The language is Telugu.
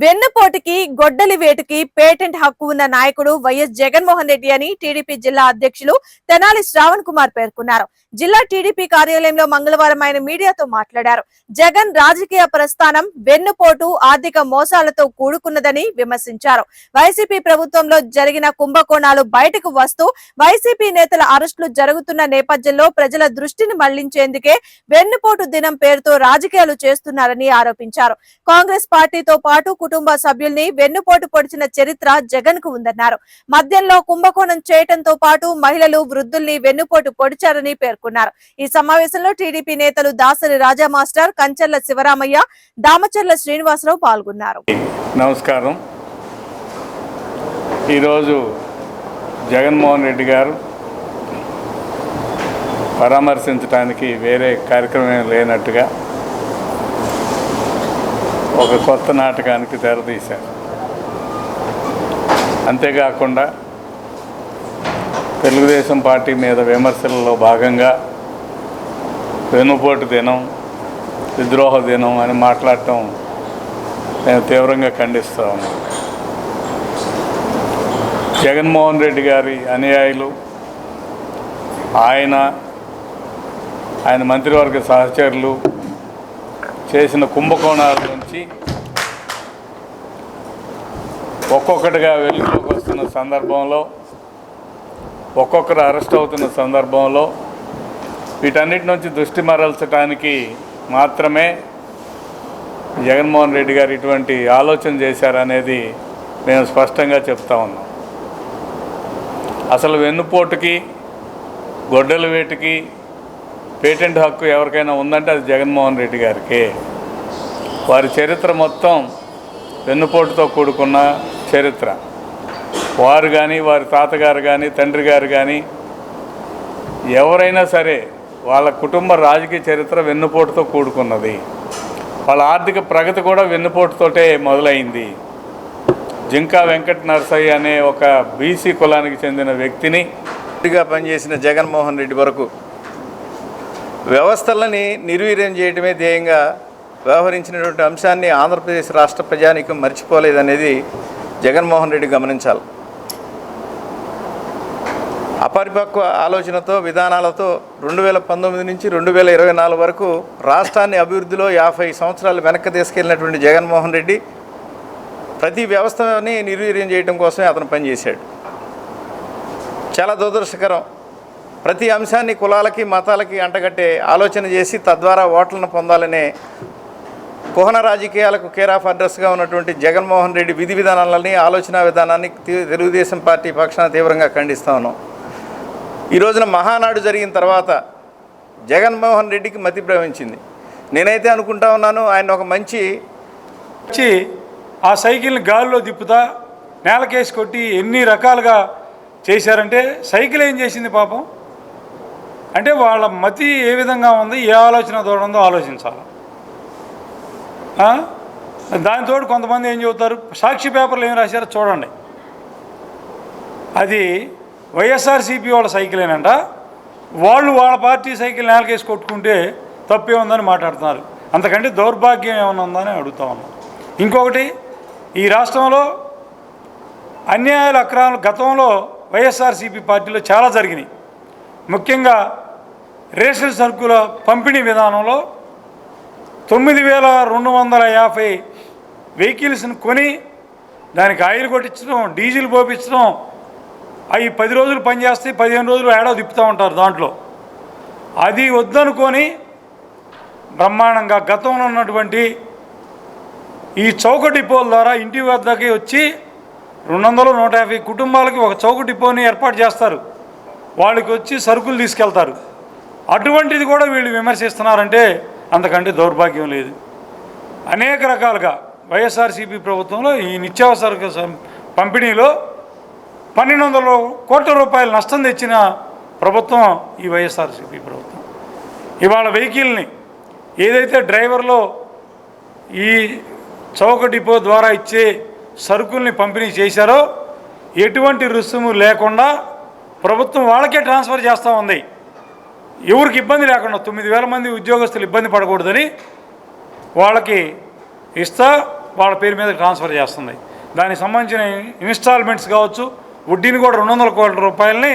వెన్నుపోటుకి గొడ్డలి వేటుకి పేటెంట్ హక్కు ఉన్న నాయకుడు వైఎస్ జగన్మోహన్ రెడ్డి అని టీడీపీ జిల్లా అధ్యక్షులు తెనాలి శ్రావణ్ కుమార్ పేర్కొన్నారు. జిల్లా టీడీపీ కార్యాలయంలో మంగళవారం ఆయన మీడియాతో మాట్లాడారు. జగన్ రాజకీయ ప్రస్థానం వెన్నుపోటు ఆర్థిక మోసాలతో కూడుకున్నదని విమర్శించారు. వైసీపీ ప్రభుత్వంలో జరిగిన కుంభకోణాలు బయటకు వస్తూ వైసీపీ నేతల అరెస్టులు జరుగుతున్న నేపథ్యంలో ప్రజల దృష్టిని మళ్ళించేందుకే వెన్నుపోటు దినం పేరుతో రాజకీయాలు చేస్తున్నారని ఆరోపించారు. కాంగ్రెస్ పార్టీతో పాటు కుటుంబ సభ్యుల్ని వెన్నుపోటు పొడిచిన చరిత్ర జగన్కు ఉందన్నారు. మద్యంలో కుంభకోణం చేయటంతో పాటు మహిళలు వృద్ధుల్ని వెన్నుపోటు పొడిచారని పేర్కొన్నారు. ఈ సమావేశంలో టీడీపీ నేతలు దాసరి రాజా మాస్టర్ కంచర్ల శివరామయ్య దామచర్ల శ్రీనివాసరావు పాల్గొన్నారు. నమస్కారం. ఈరోజు జగన్మోహన్ రెడ్డి గారు పరామర్శించడానికి వేరే కార్యక్రమం లేనట్టుగా ఒక కొత్త నాటకానికి తెరదీశారు అంతేకాకుండా తెలుగుదేశం పార్టీ మీద విమర్శలలో భాగంగా వెన్నుపోటు దినం విద్రోహ దినం అని మాట్లాడటం నేను తీవ్రంగా ఖండిస్తూ ఉన్నాను. జగన్మోహన్ రెడ్డి గారి అనుయాయులు ఆయన ఆయన మంత్రివర్గ సహచరులు చేసిన కుంభకోణాల నుంచి ఒక్కొక్కటిగా వెలుగులోకి వస్తున్న సందర్భంలో ఒక్కొక్కరు అరెస్ట్ అవుతున్న సందర్భంలో వీటన్నిటి నుంచి దృష్టి మరల్చడానికి మాత్రమే జగన్మోహన్ రెడ్డి గారు ఇటువంటి ఆలోచన చేశారనేది మేము స్పష్టంగా చెప్తా ఉన్నాం. అసలు వెన్నుపోటుకి గొడ్డల వేటుకి పేటెంట్ హక్కు ఎవరికైనా ఉందంటే అది జగన్మోహన్ రెడ్డి గారికి. వారి చరిత్ర మొత్తం వెన్నుపోటుతో కూడుకున్న చరిత్ర. వారు కానీ వారి తాతగారు కానీ తండ్రి గారు కానీ ఎవరైనా సరే వాళ్ళ కుటుంబ రాజకీయ చరిత్ర వెన్నుపోటుతో కూడుకున్నది. వాళ్ళ ఆర్థిక ప్రగతి కూడా వెన్నుపోటుతోటే మొదలైంది. జింకా వెంకట నరసయ్య అనే ఒక బీసీ కులానికి చెందిన వ్యక్తిని పనిచేసిన జగన్మోహన్ రెడ్డి వరకు వ్యవస్థలని నిర్వీర్యం చేయడమే ధ్యేయంగా వ్యవహరించినటువంటి అంశాన్ని ఆంధ్రప్రదేశ్ రాష్ట్ర ప్రజానీకం మర్చిపోలేదనేది జగన్మోహన్ రెడ్డి గమనించాలి. అపరిపక్వ ఆలోచనతో విధానాలతో రెండు వేల పంతొమ్మిది నుంచి రెండు వేల ఇరవై నాలుగు వరకు రాష్ట్రాన్ని అభివృద్ధిలో యాభై సంవత్సరాలు వెనక్కి తీసుకెళ్ళినటువంటి జగన్మోహన్ రెడ్డి ప్రతి వ్యవస్థని నిర్వీర్యం చేయడం కోసమే అతను పనిచేశాడు. చాలా దురదృష్టకరం. ప్రతి అంశాన్ని కులాలకి మతాలకి అంటగట్టే ఆలోచన చేసి తద్వారా ఓట్లను పొందాలనే కుహన రాజకీయాలకు కేర్ ఆఫ్ అడ్రస్గా ఉన్నటువంటి జగన్మోహన్ రెడ్డి విధి విధానాలని ఆలోచన విధానాన్ని తెలుగుదేశం పార్టీ పక్షాన తీవ్రంగా ఖండిస్తా ఉన్నాం. ఈ రోజున మహానాడు జరిగిన తర్వాత జగన్మోహన్ రెడ్డికి మతి భ్రమించింది. నేనైతే అనుకుంటా ఉన్నాను ఆయన ఒక మంచి వచ్చి ఆ సైకిల్ని గాలిలో తిప్పుతా నేలకేసి కొట్టి ఎన్ని రకాలుగా చేశారంటే సైకిల్ ఏం చేసింది పాపం? అంటే వాళ్ళ మతి ఏ విధంగా ఉంది ఏ ఆలోచన తోడు ఉందో ఆలోచించాలి. దానితో కొంతమంది ఏం చెబుతారు? సాక్షి పేపర్లు ఏం రాశారో చూడండి. అది వైఎస్ఆర్సీపీ వాళ్ళ సైకిలేనంట వాళ్ళు వాళ్ళ పార్టీ సైకిల్ నేలకేసి కొట్టుకుంటే తప్పే ఉందని మాట్లాడుతున్నారు. అంతకంటే దౌర్భాగ్యం ఏమైనా ఉందని అడుగుతా ఉన్నాం. ఇంకొకటి ఈ రాష్ట్రంలో అన్యాయాలు అక్రమాలు గతంలో వైఎస్ఆర్సీపీ పార్టీలో చాలా జరిగినాయి. ముఖ్యంగా రేషన్ సరుకుల పంపిణీ విధానంలో తొమ్మిది వేల రెండు వందల యాభై వెహికల్స్ని కొని దానికి ఆయిల్ కొట్టించడం డీజిల్ పోపించడం అవి పది రోజులు పనిచేస్తే పదిహేను రోజులు ఏడో తిప్పుతూ ఉంటారు దాంట్లో. అది వద్దనుకొని బ్రహ్మాండంగా గతంలో ఉన్నటువంటి ఈ చౌక డిపోల ద్వారా ఇంటి వద్దకి వచ్చి రెండు వందలు నూట యాభై కుటుంబాలకి ఒక చౌక డిపోని ఏర్పాటు చేస్తారు. వాళ్ళకి వచ్చి సరుకులు తీసుకెళ్తారు. అటువంటిది కూడా వీళ్ళు విమర్శిస్తున్నారంటే అంతకంటే దౌర్భాగ్యం లేదు. అనేక రకాలుగా వైఎస్ఆర్సీపీ ప్రభుత్వంలో ఈ నిత్యావసర పంపిణీలో పన్నెండు వందల కోట్ల రూపాయలు నష్టం తెచ్చిన ప్రభుత్వం ఈ వైఎస్ఆర్సీపీ ప్రభుత్వం. ఇవాళ వెహికల్ని ఏదైతే డ్రైవర్లో ఈ చౌక డిపో ద్వారా ఇచ్చే సరుకుల్ని పంపిణీ చేశారో ఎటువంటి రుసుము లేకుండా ప్రభుత్వం వాళ్ళకే ట్రాన్స్ఫర్ చేస్తూ ఉంది. ఎవరికి ఇబ్బంది లేకుండా తొమ్మిది వేల మంది ఉద్యోగస్తులు ఇబ్బంది పడకూడదని వాళ్ళకి ఇస్తా వాళ్ళ పేరు మీద ట్రాన్స్ఫర్ చేస్తుంది. దానికి సంబంధించిన ఇన్స్టాల్మెంట్స్ కావచ్చు వడ్డీని కూడా రెండు వందల కోట్ల రూపాయలని